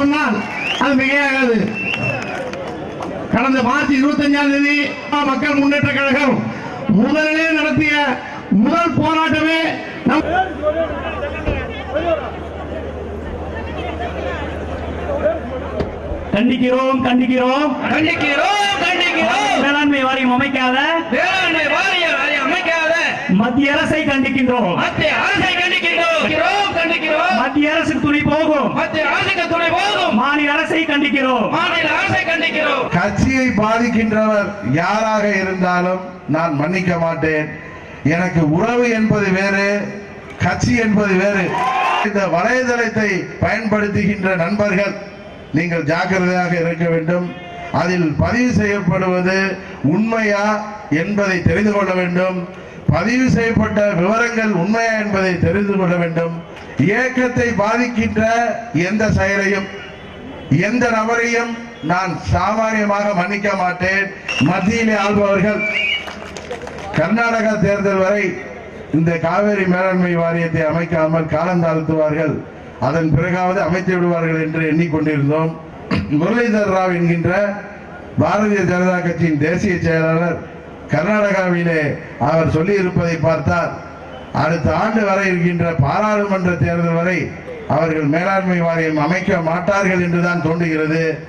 சொன்னால் அது மிகையாகாது. கடந்த மார்ச் இருபத்தஞ்சாம் தேதி மக்கள் முன்னேற்ற கழகம் முதலிலே நடத்திய முதல் போராட்டமே நம் கண்டிக்கிறோம் கண்டிக்கிறோம். கண்டிக்கிறோம் கண்டிக்கிறோம். வேளாண்மை வாரியம் அமைக்காத. வேளாண்மை வாரிய வாரியம் அமைக்காத. மத்திய அரசை கண்டிக்கின்றோம். மத்திய அரசை கண்டிக்கின்றோம். கண்டிக்கிறோம், மத்திய அரசுக்கு துணை போகும். மத்திய அரசுக்கு துணை போகும். மாநில அரசை கண்டிக்கிறோம். மாநில அரசை கண்டிக்கிறோம். கட்சியை பாதிக்கின்றவர் யாராக இருந்தாலும் நான் மன்னிக்க மாட்டேன். எனக்கு உறவு என்பது வேறு கட்சி என்பது வேறு. இந்த வலைதளத்தை பயன்படுத்துகின்ற நண்பர்கள் நீங்கள் ஜாக்கிரதையாக இருக்க வேண்டும். அதில் பதிவு செய்யப்படுவது உண்மையா என்பதை தெரிந்து கொள்ள வேண்டும். பதிவு செய்யப்பட்ட விவரங்கள் உண்மையா என்பதை தெரிந்து கொள்ள வேண்டும். இயக்கத்தை பாதிக்கின்ற எந்த செயலையும் எந்த நபரையும் நான் சாமானியமாக மன்னிக்க மாட்டேன். மத்தியிலே ஆள்பவர்கள் கர்நாடகா தேர்தல் வரை இந்த காவேரி மேலாண்மை வாரியத்தை அமைக்காமல் காலம் தாழ்த்துவார்கள். அதன் பிறகாவது அமைத்து விடுவார்கள் என்று எண்ணிக்கொண்டிருந்தோம். முரளிதர் ராவ் என்கின்ற பாரதிய ஜனதா கட்சியின் தேசிய செயலாளர் கர்நாடகாவிலே அவர் சொல்லி இருப்பதை பார்த்தால் அடுத்த ஆண்டு வரை இருக்கின்ற பாராளுமன்ற தேர்தல் வரை அவர்கள் மேலாண்மை வாரியம் அமைக்க மாட்டார்கள் என்றுதான் தோன்றுகிறது.